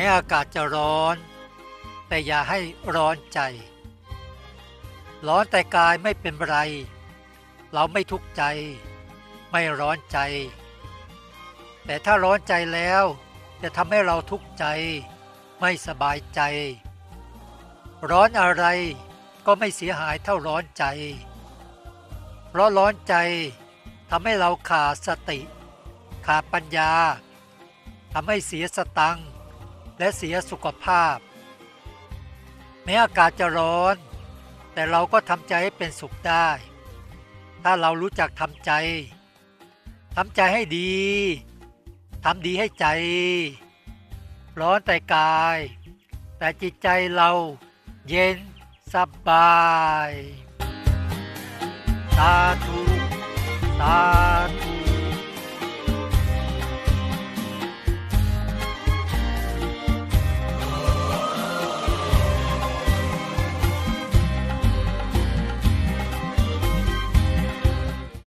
ม้อากาศจะร้อน แต่อย่าให้ร้อนใจ ร้อนแต่กายไม่เป็นไร เราไม่ทุกข์ใจ ไม่ร้อนใจ แต่ถ้าร้อนใจแล้วจะทำให้เราทุกข์ใจ ไม่สบายใจ ร้อนอะไรก็ไม่เสียหายเท่าร้อนใจ เพราะร้อนใจทำให้เราขาดสติ ขาดปัญญาทำให้เสียสตังค์ และเสียสุขภาพ แม้อากาศจะร้อน แต่เราก็ทำใจให้เป็นสุขได้ ถ้าเรารู้จักทำใจทำใจให้ดีทำดีให้ใจ ร้อนแต่กาย แต่จิตใจเราเย็นสบายสาธุสา